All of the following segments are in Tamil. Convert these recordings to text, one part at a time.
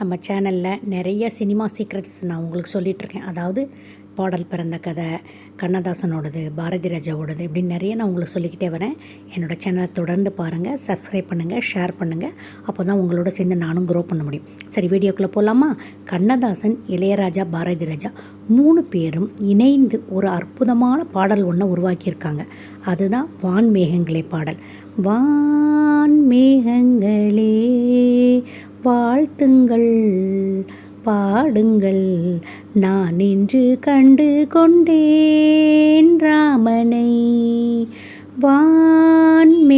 நம்ம சேனலில் நிறைய சினிமா சீக்ரெட்ஸ் நான் உங்களுக்கு சொல்லிகிட்ருக்கேன் அதாவது பாடல் பிறந்த கதை கண்ணதாசனோடது பாரதி ராஜாவோடது இப்படின்னு நிறைய நான் உங்களுக்கு சொல்லிக்கிட்டே வரேன். என்னோடய சேனலை தொடர்ந்து பாருங்கள் சப்ஸ்கிரைப் பண்ணுங்கள் ஷேர் பண்ணுங்கள் அப்போ தான் உங்களோட சேர்ந்து நானும் க்ரோ பண்ண முடியும். சரி வீடியோக்குள்ளே போகலாமா கண்ணதாசன் இளையராஜா பாரதி ராஜா மூணு பேரும் இணைந்து ஒரு அற்புதமான பாடல் ஒன்று உருவாக்கியிருக்காங்க. அதுதான் வான் மேகங்களே பாடல். வான் மேகங்களே வாழ்த்துங்கள் பாடுங்கள். நான் இன்று கண்டு கொண்டேன் ராமனை. வான்மேகங்களே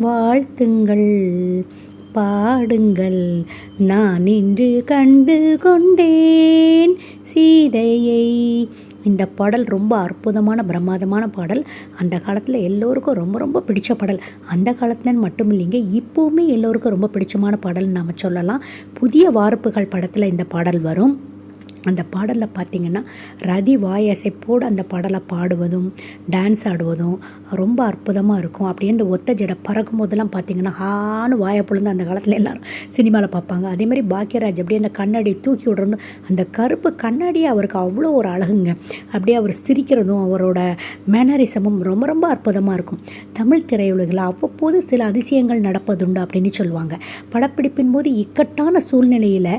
வாழ்த்துங்கள் பாடுங்கள். நான் இன்று கண்டு கொண்டேன் சீதையை. இந்த பாடல் ரொம்ப அற்புதமான பிரமாதமான பாடல். அந்த காலத்தில் எல்லோருக்கும் ரொம்ப ரொம்ப பிடிச்ச பாடல். அந்த காலத்துலன்னு மட்டும் இல்லைங்க இப்போவுமே எல்லோருக்கும் ரொம்ப பிடிச்சமான பாடல் நாம் சொல்லலாம். புதிய வார்ப்புகள் படத்தில் இந்த பாடல் வரும். அந்த பாடலில் பார்த்திங்கன்னா ரதி வாயசைப்போடு அந்த பாடலை பாடுவதும் டான்ஸ் ஆடுவதும் ரொம்ப அற்புதமாக இருக்கும். அப்படியே அந்த ஒத்த ஜடை பறக்கும் போதெல்லாம் பார்த்திங்கன்னா ஹான்னு வாயை பொழுந்து அந்த காலத்தில் எல்லோரும் சினிமாவில் பார்ப்பாங்க. அதேமாதிரி பாக்கியராஜ் அப்படியே அந்த கண்ணாடி தூக்கி விடுறது அந்த கருப்பு கண்ணாடியே அவருக்கு அவ்வளோ ஒரு அழகுங்க. அப்படியே அவர் சிரிக்கிறதும் அவரோட மேனரிசமும் ரொம்ப ரொம்ப அற்புதமாக இருக்கும். தமிழ் திரையுலகில் அவ்வப்போது சில அதிசயங்கள் நடப்பதுண்டு அப்படின்னு சொல்லுவாங்க. படப்பிடிப்பின் போது இக்கட்டான சூழ்நிலையில்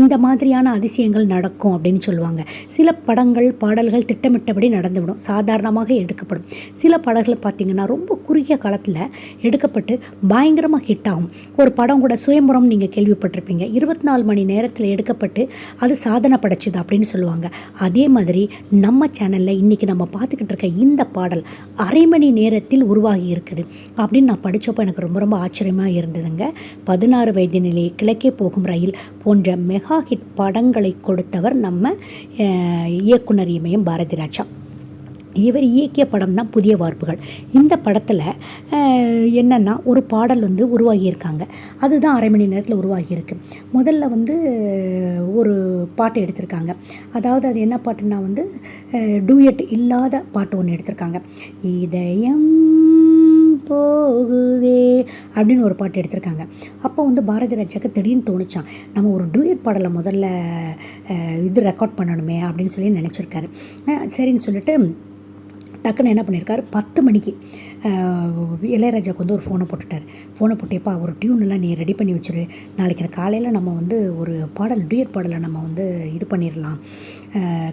இந்த மாதிரியான அதிசயங்கள் நடக்கும். இருக்கும் அப்படின்னு சொல்லுவாங்க. சில படங்கள் பாடல்கள் திட்டமிட்டபடி நடந்துவிடும். சாதாரணமாக எடுக்கப்படும். சில படங்கள் பார்த்திங்கன்னா ரொம்ப குறுகிய காலத்தில் எடுக்கப்பட்டு பயங்கரமாக ஹிட் ஆகும். ஒரு படம் கூட சுயம்புறம் நீங்கள் கேள்விப்பட்டிருப்பீங்க. இருபத்தி நாலு மணி நேரத்தில் எடுக்கப்பட்டு அது சாதனை படைச்சிது அப்படின்னு சொல்லுவாங்க. அதே மாதிரி நம்ம சேனலில் இன்றைக்கி நம்ம பார்த்துக்கிட்டு இருக்க இந்த பாடல் அரை மணி நேரத்தில் உருவாகி இருக்குது அப்படின்னு நான் படித்தப்போ எனக்கு ரொம்ப ரொம்ப ஆச்சரியமாக இருந்ததுங்க. பதினாறு வயது நிலையை கிழக்கே போகும் ரயில் போன்ற மெகா ஹிட் படங்களை கொடுத்தவர் அவர் நம்ம இயக்குனர் இமயம் பாரதி ராஜா இவர் இயக்கிய படம் தான் புதிய வார்ப்புகள். இந்த படத்தில் என்னென்னா ஒரு பாடல் வந்து உருவாகியிருக்காங்க. அதுதான் அரை மணி நேரத்தில் உருவாகியிருக்கு. முதல்ல வந்து ஒரு பாட்டு எடுத்திருக்காங்க. அதாவது அது என்ன பாட்டுன்னா வந்து டூயட் இல்லாத பாட்டு ஒன்று எடுத்திருக்காங்க. இதயம் போகுதே அப்படின்னு ஒரு பாட்டு எடுத்திருக்காங்க. அப்போ வந்து பாரதி ராஜாக்கு திடீர்னு தோணுச்சான் நம்ம ஒரு டூயட் பாடலை முதல்ல இது ரெக்கார்ட் பண்ணணுமே அப்படின்னு சொல்லி நினச்சிருக்காரு. சரின்னு சொல்லிட்டு டக்குன்னு என்ன பண்ணியிருக்காரு? பத்து மணிக்கு இளையராஜாவுக்கு வந்து ஒரு ஃபோனை போட்டுட்டார். ஃபோனை போட்டேப்பா ஒரு டியூனெல்லாம் நீ ரெடி பண்ணி வச்சிரு. நாளைக்கு காலையில் நம்ம வந்து ஒரு பாடல் டூயட் பாடலை நம்ம வந்து இது பண்ணிடலாம்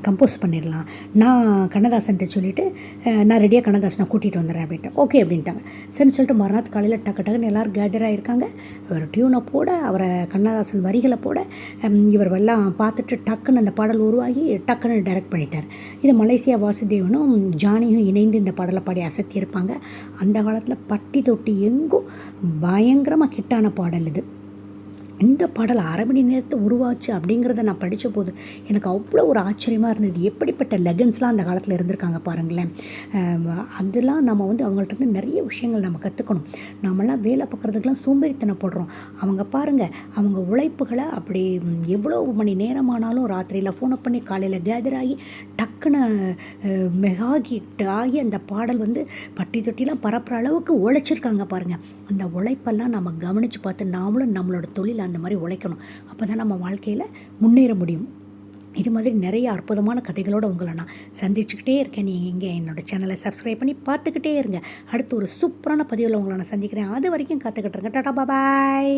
கம்போஸ் பண்ணிடலாம் நான் கண்ணதாசன்ட்ட சொல்லிவிட்டு நான் ரெடியாக கண்ணதாசனை கூட்டிகிட்டு வந்துடுறேன் அப்படின்ட்டு. ஓகே அப்படின்ட்டாங்க. சரின்னு சொல்லிட்டு மறுநாள் காலையில் டக்கு டக்குன்னு எல்லோரும் கேதர் ஆகிருக்காங்க ஒரு டியூனை போட அவரை கண்ணதாசன் வரிகளை போட இவர் எல்லாம் பார்த்துட்டு டக்குன்னு அந்த பாடல் உருவாகி டக்குன்னு டைரக்ட் பண்ணிட்டார். இது மலேசியா வாசுதேவனும் ஜானியும் இணைந்து இந்த பாடலை பாடி அசத்தியிருப்பாங்க. அந்த காலத்தில் பட்டி தொட்டி எங்கும் பயங்கரமாக ஹிட்டான பாடல் இது. இந்த பாடல் அரை மணி நேரத்தை உருவாச்சு அப்படிங்கிறத நான் படித்த போது எனக்கு அவ்வளோ ஒரு ஆச்சரியமாக இருந்தது. எப்படிப்பட்ட லெகன்ஸ்லாம் அந்த காலத்தில் இருந்திருக்காங்க பாருங்களேன். அதெல்லாம் நம்ம வந்து அவங்கள்ட்ட இருந்து நிறைய விஷயங்கள் நம்ம கற்றுக்கணும் நம்மளாம் வேலை பார்க்குறதுக்கெலாம் சோம்பேறித்தனம் போடுறோம். அவங்க பாருங்கள் அவங்க உழைப்புகளை அப்படி எவ்வளோ மணி நேரமானாலும் ராத்திரியில் ஃபோனை பண்ணி காலையில் கேதர் ஆகி டக்குன்னு மெகா ஹிட் ஆகி அந்த பாடல் வந்து பட்டி தொட்டிலாம் பரப்புகிற அளவுக்கு உழைச்சிருக்காங்க பாருங்கள் அந்த உழைப்பெல்லாம் நம்ம கவனித்து பார்த்து நாமளும் நம்மளோட தொழில் அந்த மாதிரி உழைக்கணும். அப்போ தான் நம்ம வாழ்க்கையில் முன்னேற முடியும். இது மாதிரி நிறைய அற்புதமான கதைகளோடு உங்களை நான் சந்திச்சுக்கிட்டே இருக்கேன். நீங்கள் இங்கே என்னோடய சேனலை சப்ஸ்கிரைப் பண்ணி பார்த்துக்கிட்டே இருங்க. அடுத்து ஒரு சூப்பரான பதிவில் உங்களை நான் சந்திக்கிறேன். அது வரைக்கும் காத்துக்கிட்டு இருக்கேன் டாடா பாய்